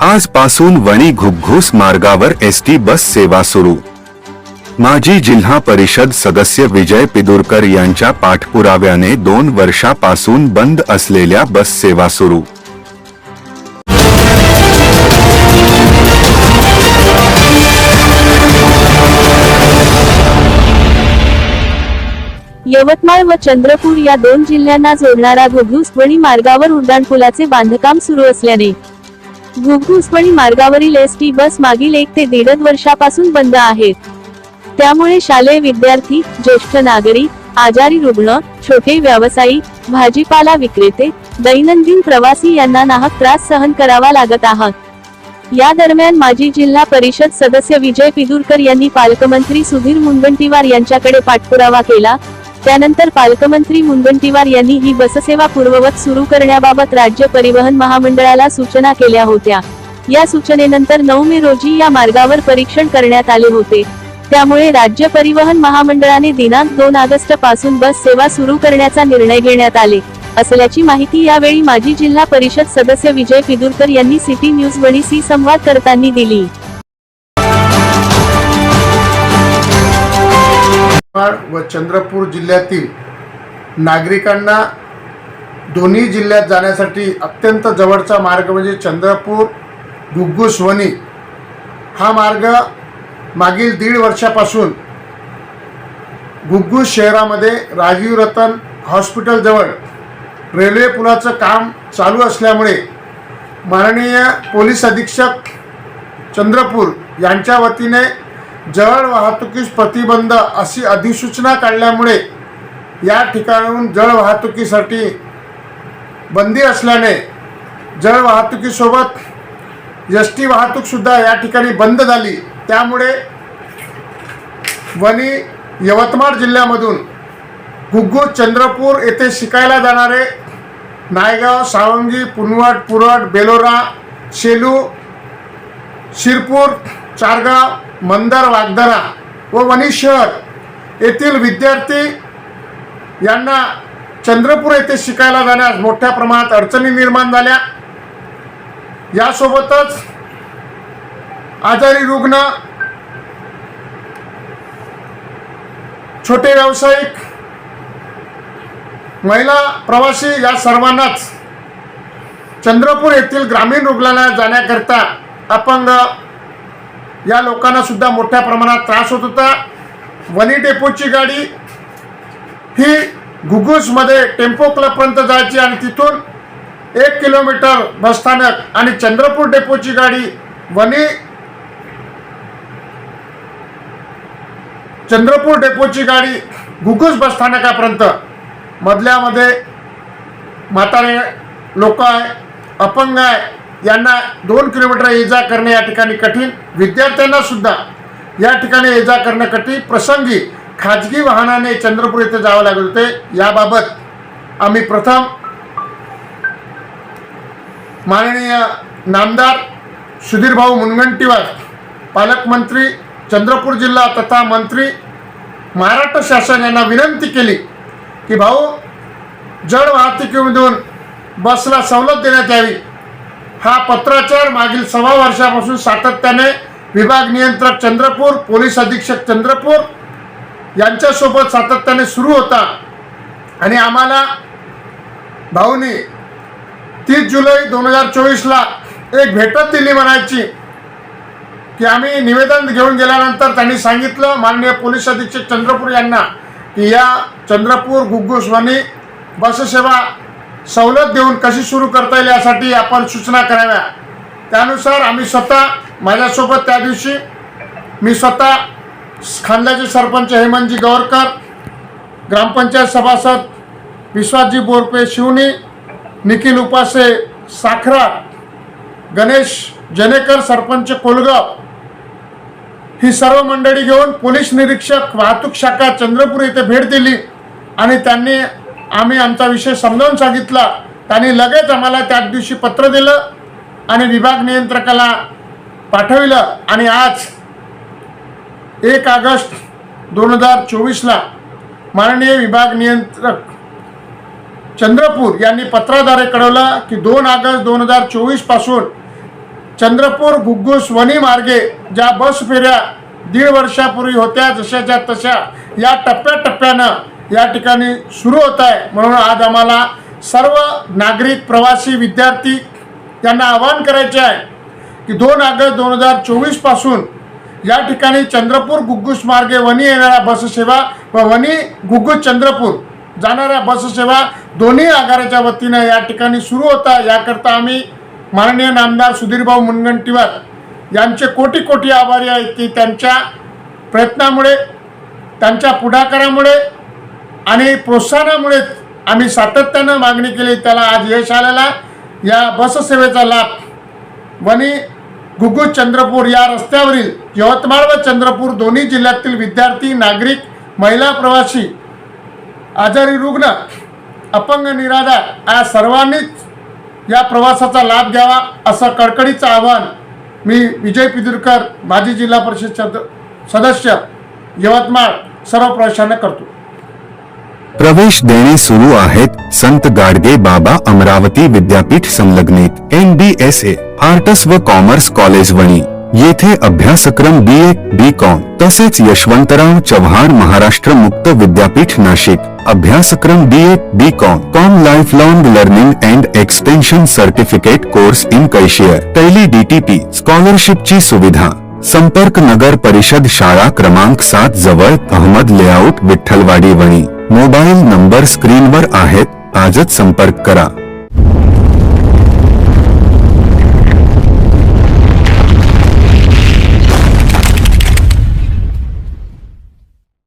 आजपासून वणी घुग्घूस मार्गावर S T bus सेवा सुरू. माजी जिल्हा परिषद सदस्य विजय पिदुरकर यांच्या पाठपुराव्याने दोन वर्षापासून बंद असलेल्या बस सेवा सुरू. यवतमाळ व चंद्रपूर या दोन जिल्ह्यांना जोडणारा घुगुसवणी मार्गावर उड्डाणपुलाचे बांधकाम सुरू असल्याने घुगुसवणी मार्गावरील एस टी बस मागील एक ते दीड वर्षापासून बंद आहेत. त्यामुळे शालेय विद्यार्थी ज्येष्ठ नागरिक आजारी रुग्ण छोटे व्यावसायिक भाजीपाला विक्रेते दैनंदिन प्रवासी यांना नाहक त्रास सहन करावा लागत आहात या दरम्यान माजी जिल्हा परिषद सदस्य विजय पिदुरकर यांनी पालकमंत्री सुधीर मुनगंटीवार यांच्याकडे पाठपुरावा केला. त्यानंतर पालकमंत्री मुनगंटीवार यांनी ही बससेवा पूर्ववत सुरू करण्याबाबत राज्य परिवहन महामंडळाला सूचना केल्या होत्या. या सूचनेनंतर नऊ मे रोजी या मार्गावर परीक्षण करण्यात आले होते. त्यामुळे राज्य परिवहन महामंडळाने दिनांक दोन ऑगस्टपासून बस सेवा सुरू करण्याचा निर्णय घेण्यात आले. असल्याची माहिती यावेळी माजी जिल्हा परिषद सदस्य विजय पिदुरकर यांनी सिटी न्यूज वणीशी संवाद करताना दिली. यवतमाळ व चंद्रपूर जिल्ह्यातील नागरिकांना दोन्ही जिल्ह्यात जाण्यासाठी अत्यंत जवळचा मार्ग म्हणजे चंद्रपूर घुग्गुसवणी हा मार्ग मागील दीड वर्षापासून घुग्गुस शहरामध्ये राजीव रतन हॉस्पिटलजवळ रेल्वे पुलाचं काम चालू असल्यामुळे माननीय पोलीस अधीक्षक चंद्रपूर यांच्या वतीने जळ वाहतुकीस प्रतिबंध अशी अधिसूचना काढल्यामुळे या ठिकाणाहून जळ वाहतुकीसाठी बंदी असल्याने जळ वाहतुकीसोबत एस टी वाहतूकसुद्धा या ठिकाणी बंद झाली. त्यामुळे वणी यवतमाळ जिल्ह्यामधून गुग्गू चंद्रपूर येथे शिकायला जाणारे नायगाव सावंगी पुनवट पुरट बेलोरा शेलू शिरपूर चारगाव मंदार वागदरा व वणी शहर येथील विद्यार्थी यांना चंद्रपूर येथे शिकायला जाण्यास मोठ्या प्रमाणात अडचणी निर्माण झाल्या. यासोबतच आजारी रुग्ण छोटे व्यावसायिक महिला प्रवासी या सर्वांनाच चंद्रपूर येथील ग्रामीण रुग्णालयात जाण्याकरता अपंग या लोकांना सुद्धा मोठ्या प्रमाणात त्रास होत होता. वनी डेपोची गाडी ही घुगुसमध्ये टेम्पो क्लबपर्यंत जायची आणि तिथून एक किलोमीटर बसस्थानक आणि चंद्रपूर डेपोची गाडी वनी चंद्रपूर डेपोची गाडी घुगुस बसस्थानकापर्यंत मधल्यामध्ये म्हातारे लोक आहे अपंग आहे यांना दोन किलोमीटर ये जा करणे या ठिकाणी कठीण. विद्यार्थ्यांना सुद्धा या ठिकाणी ये जा करणं कठीण. प्रसंगी खाजगी वाहनाने चंद्रपूर येथे जावं लागत होते. याबाबत आम्ही प्रथम माननीय नामदार सुधीरभाऊ मुनगंटीवार पालकमंत्री चंद्रपूर जिल्हा तथा मंत्री महाराष्ट्र शासन यांना विनंती केली की भाऊ जड वाहतुकीमधून बसला सवलत देण्यात यावी. हा पत्राचार मागील सव्वा वर्षापासून सातत्याने विभाग नियंत्रक चंद्रपूर पोलीस अधीक्षक चंद्रपूर यांच्यासोबत सातत्याने सुरू होता. आणि आम्हाला भाऊनी तीस जुलै दोन हजार चोवीसला एक भेटत दिली म्हणायची की आम्ही निवेदन घेऊन गेल्यानंतर त्यांनी सांगितलं माननीय पोलीस अधीक्षक चंद्रपूर यांना की या चंद्रपूर गुग्गुस्वानी बससेवा सवलत देऊन कशी सुरू करता येईल यासाठी आपण सूचना कराव्या. त्यानुसार आम्ही स्वतः माझ्यासोबत त्या दिवशी मी स्वतः खांद्याचे सरपंच हेमंतजी गौरकर ग्रामपंचायत सभासद विश्वासजी बोरपे शिवनी निखिल उपासे साखरा गणेश जनेकर सरपंच कोलगाव ही सर्व मंडळी घेऊन पोलीस निरीक्षक वाहतूक शाखा चंद्रपूर येथे भेट दिली आणि त्यांनी आम्ही आमचा विषय समजावून सांगितला. त्यांनी लगेच आम्हाला त्याच दिवशी पत्र दिलं आणि विभाग नियंत्रकाला पाठविलं. आणि आज एक ऑगस्ट दोन हजार चोवीसला माननीय विभाग नियंत्रक चंद्रपूर यांनी पत्राद्वारे कळवलं की दोन ऑगस्ट दोन हजार चोवीसपासून चंद्रपूर घुग्गुस वनी मार्गे ज्या बस फेऱ्या दीड वर्षापूर्वी होत्या जशाच्या तशा या टप्प्याटप्प्यानं या ठिकाणी सुरू होत आहे. म्हणून आज आम्हाला सर्व नागरिक प्रवासी विद्यार्थी यांना आवाहन करायचे आहे की दोन ऑगस्ट दोन हजार चोवीसपासून या ठिकाणी चंद्रपूर गुग्गुस मार्गे वणी येणाऱ्या बससेवा व वणी गुग्गुस चंद्रपूर जाणाऱ्या बससेवा दोन्ही आगाराच्या वतीनं या ठिकाणी सुरू होता याकरता आम्ही माननीय नामदार सुधीरभाऊ मुनगंटीवार यांचे कोटी कोटी आभारी आहेत की त्यांच्या प्रयत्नामुळे त्यांच्या पुढाकारामुळे आणि प्रोत्साहनामुळेच आम्ही सातत्यानं मागणी केली. त्याला आज यश आलेला या बससेवेचा लाभ वणी गुगुज चंद्रपूर या रस्त्यावरील यवतमाळ व चंद्रपूर दोन्ही जिल्ह्यातील विद्यार्थी नागरिक महिला प्रवासी आजारी रुग्ण अपंग निराधार या सर्वांनीच या प्रवासाचा लाभ घ्यावा असं कडकडीचं आव्हान मी विजय पिदुरकर माजी जिल्हा परिषद सद- सदस्य यवतमाळ सर्व प्रवाशांना करतो. प्रवेश देणे सुरू आहेत संत गाडगे बाबा अमरावती विद्यापीठ संलग्नित N B S A arts व कॉमर्स कॉलेज वणी. येथे अभ्यासक्रम बी ए बी कॉम तसेच यशवंतराव चव्हाण महाराष्ट्र मुक्त विद्यापीठ नाशिक. अभ्यासक्रम B A B com com lifelong learning and extension certificate course in cashier Tally DTP स्कॉलरशिपची सुविधा. संपर्क नगर परिषद शाळा क्रमांक सात जवळ Ahmad layout Vitthalwadi Wani. Mobile number स्क्रीनवर आहेत आजच संपर्क करा.